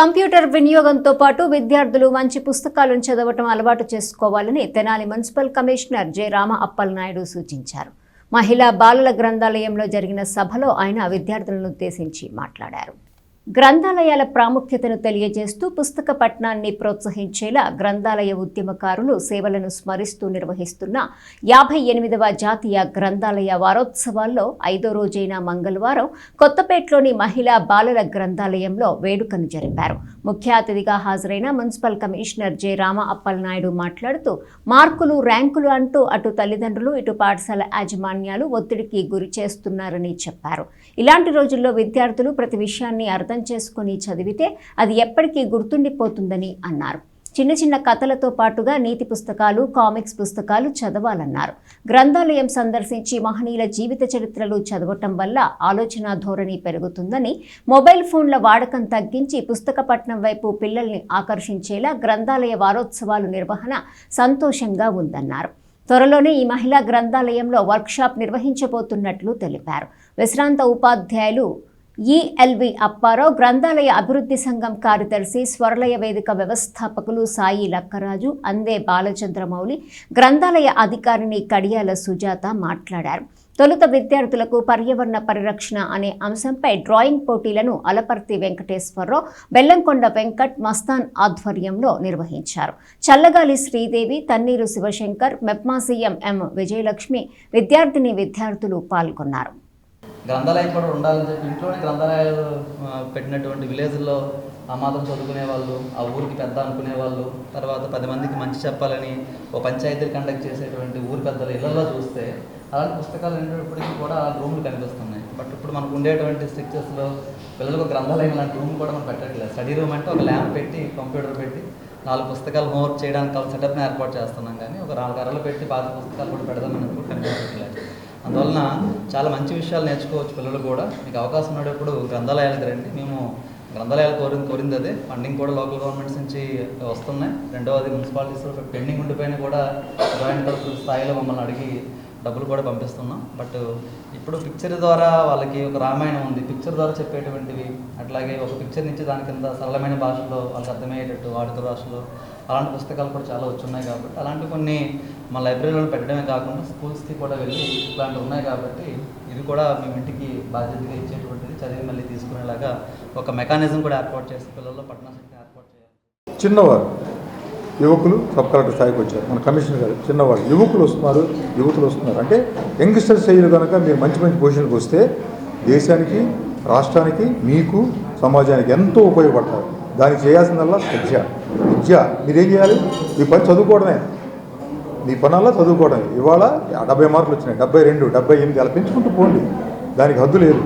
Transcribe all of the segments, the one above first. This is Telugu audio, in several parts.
కంప్యూటర్ వినియోగంతో పాటు విద్యార్థులు మంచి పుస్తకాలను చదవటం అలవాటు చేసుకోవాలని Tenali municipal commissioner J Rama Appalanaidu సూచించారు. మహిళా బాలల గ్రంథాలయంలో జరిగిన సభలో ఆయన విద్యార్థులను ఉద్దేశించి మాట్లాడారు. గ్రంథాలయాల ప్రాముఖ్యతను తెలియజేస్తూ పుస్తక పఠనాన్ని ప్రోత్సహించేలా గ్రంథాలయ ఉద్యమకారులు సేవలను స్మరిస్తూ నిర్వహిస్తున్న యాభై ఎనిమిదవ జాతీయ గ్రంథాలయ వారోత్సవాల్లో ఐదో రోజైన మంగళవారం కొత్తపేటలోని మహిళా బాలల గ్రంథాలయంలో వేడుకను జరిపారు. ముఖ్య అతిథిగా హాజరైన municipal commissioner J Rama Appalanaidu మాట్లాడుతూ మార్కులు ర్యాంకులు అంటూ అటు తల్లిదండ్రులు ఇటు పాఠశాల యాజమాన్యాలు ఒత్తిడికి గురి చేస్తున్నారని చెప్పారు. ఇలాంటి రోజుల్లో విద్యార్థులు ప్రతి విషయాన్ని అర్థం చేసుకుని చదివితే అది ఎప్పటికీ గుర్తుండిపోతుందని అన్నారు. చిన్న చిన్న కథలతో పాటుగా నీతి పుస్తకాలు కామిక్స్ పుస్తకాలు చదవాలన్నారు. గ్రంథాలయం సందర్శించి మహనీయుల జీవిత చరిత్రలు చదవటం వల్ల ఆలోచన ధోరణి పెరుగుతుందని మొబైల్ ఫోన్ల వాడకం తగ్గించి పుస్తక పట్టణం వైపు పిల్లల్ని ఆకర్షించేలా గ్రంథాలయ వారోత్సవాలు నిర్వహణ సంతోషంగా ఉందన్నారు. త్వరలోనే ఈ మహిళా గ్రంథాలయంలో వర్క్షాప్ నిర్వహించబోతున్నట్లు తెలిపారు. విశ్రాంత ఉపాధ్యాయులు ఈఎల్వి అప్పారావు గ్రంథాలయ అభివృద్ధి సంఘం కార్యదర్శి స్వరలయ వేదిక వ్యవస్థాపకులు సాయి లక్కరాజు అందే బాలచంద్రమౌళి గ్రంథాలయ అధికారిని కడియాల సుజాత మాట్లాడారు. తొలుత విద్యార్థులకు పర్యావరణ పరిరక్షణ అనే అంశంపై డ్రాయింగ్ పోటీలను అలపర్తి వెంకటేశ్వరరావు బెల్లంకొండ వెంకట్ మస్తాన్ ఆధ్వర్యంలో నిర్వహించారు. చల్లగాలి శ్రీదేవి తన్నీరు శివశంకర్ మెప్మా సీఎం ఎం విజయలక్ష్మి విద్యార్థిని విద్యార్థులు పాల్గొన్నారు. గ్రంథాలయం కూడా ఉండాలని చెప్పి ఇంట్లోనే గ్రంథాలయాలు పెట్టినటువంటి విలేజ్లో ఆ మాత్రం చదువుకునే వాళ్ళు ఆ ఊరికి పెద్ద అనుకునే వాళ్ళు తర్వాత పది మందికి మంచి చెప్పాలని ఓ పంచాయతీ కండక్ట్ చేసేటువంటి ఊరి పెద్దలు ఇళ్ళలో చూస్తే అలాంటి పుస్తకాలు ఉండేటప్పటికీ కూడా ఆ రూమ్లు కనిపిస్తున్నాయి. బట్ ఇప్పుడు మనకు ఉండేటువంటి స్ట్రక్చర్స్లో పిల్లలకు గ్రంథాలయం లాంటి రూమ్ కూడా మనం పెట్టట్లేదు. స్టడీ రూమ్ అంటే ఒక ల్యాంప్ పెట్టి కంప్యూటర్ పెట్టి నాలుగు పుస్తకాలు హోంవర్క్ చేయడానికి కావాలి సెటప్ని ఏర్పాటు చేస్తున్నాం కానీ ఒక నాలుగు అరలు పెట్టి పాత పుస్తకాలు కూడా పెడదామని కూడా కనిపించట్లేదు. అందువలన చాలా మంచి విషయాలు నేర్చుకోవచ్చు పిల్లలు కూడా. మీకు అవకాశం ఉన్నప్పుడు గ్రంథాలయాలకు రండి. మేము గ్రంథాలయాలు కోరింది కోరింది అదే. ఫండింగ్ కూడా లోకల్ గవర్నమెంట్స్ నుంచి వస్తున్నాయి. రెండవది మున్సిపాలిటీస్లో పెండింగ్ ఉండిపోయినా కూడా జాయింట్ కలెక్టర్ స్థాయిలో మమ్మల్ని అడిగి డబ్బులు కూడా పంపిస్తున్నాం. బట్ ఇప్పుడు పిక్చర్ ద్వారా వాళ్ళకి ఒక రామాయణం ఉంది. పిక్చర్ ద్వారా చెప్పేటువంటివి అట్లాగే ఒక పిక్చర్ నుంచి దాని కింద సరళమైన భాషలో వాళ్ళకి అర్థమయ్యేటట్టు వాడుక భాషలో అలాంటి పుస్తకాలు కూడా చాలా వచ్చున్నాయి కాబట్టి అలాంటి కొన్ని మా లైబ్రరీలో పెట్టడమే కాకుండా స్కూల్స్కి కూడా వెళ్ళి ఇట్లాంటివి ఉన్నాయి కాబట్టి ఇది కూడా మేము ఇంటికి బాధ్యతగా ఇచ్చేటువంటిది. చదివి మళ్ళీ తీసుకునేలాగా ఒక మెకానిజం కూడా ఏర్పాటు చేసి పిల్లల్లో పట్టణ శక్తి ఏర్పాటు చేయాలి. చిన్నవారు. యువకులు సబ్ కలెక్టర్ స్థాయికి వచ్చారు. మన కమిషనర్ గారు చిన్నవాళ్ళు. యువకులు వస్తున్నారు యువతులు వస్తున్నారు. అంటే యంగ్స్టర్స్ శైలి కనుక మీరు మంచి మంచి పొజిషన్కి వస్తే దేశానికి రాష్ట్రానికి మీకు సమాజానికి ఎంతో ఉపయోగపడతారు. దానికి చేయాల్సిందల్లా విద్య. విద్య. మీరేం చేయాలి? మీ పని చదువుకోవడమే. మీ పనల్లా చదువుకోవడమే. ఇవాళ డెబ్బై మార్కులు వచ్చినాయి. డెబ్బై రెండు డెబ్బై ఎనిమిది అలా పెంచుకుంటూ పోండి. దానికి హద్దు లేదు.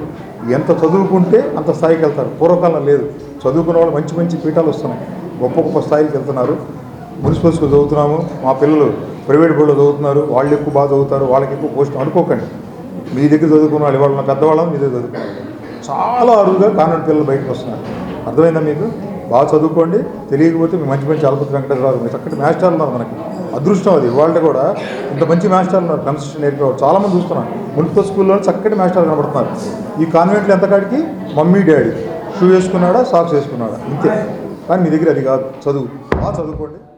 ఎంత చదువుకుంటే అంత స్థాయికి వెళ్తారు. పూర్వకాలం లేదు. చదువుకున్న వాళ్ళు మంచి మంచి పీఠాలు వస్తున్నాయి. గొప్ప గొప్ప స్థాయికి వెళ్తున్నారు. మున్సిపల్ స్కూల్ చదువుతున్నాము. మా పిల్లలు ప్రైవేట్ బోర్డులో చదువుతున్నారు. వాళ్ళు ఎక్కువ బాగా చదువుతారు. వాళ్ళకి ఎక్కువ పోస్ట్ అనుకోకండి. మీ దగ్గర చదువుకున్న వాళ్ళు ఇవాళ ఉన్న పెద్దవాళ్ళం మీ దగ్గర చదువుకున్నారు చాలా అరుదుగా కాన్వెంట్ పిల్లలు బయటకు వస్తున్నారు. అర్థమైందా మీకు? బాగా చదువుకోండి. తెలియకపోతే మీ మంచి మంచి అలపతి వెంకటేశ్వరరావు మీరు చక్కటి మాస్టర్లు ఉన్నారు మనకి. అదృష్టం అది. ఇవాళ కూడా ఇంత మంచి మాస్టర్లు ఉన్నారు. కన్స్ట్రక్షన్ నేర్పేవారు చాలామంది చూస్తున్నారు. చూస్తున్నాను మున్సిపల్ స్కూల్లో చక్కటి మాస్టర్లు కనబడుతున్నారు. ఈ కాన్వెంట్లో ఎంత కాడికి? Mummy daddy. షూ వేసుకున్నాడా సాక్స్ వేసుకున్నాడా? ఇంతే. కానీ మీ దగ్గర అది కాదు. చదువు. బాగా చదువుకోండి.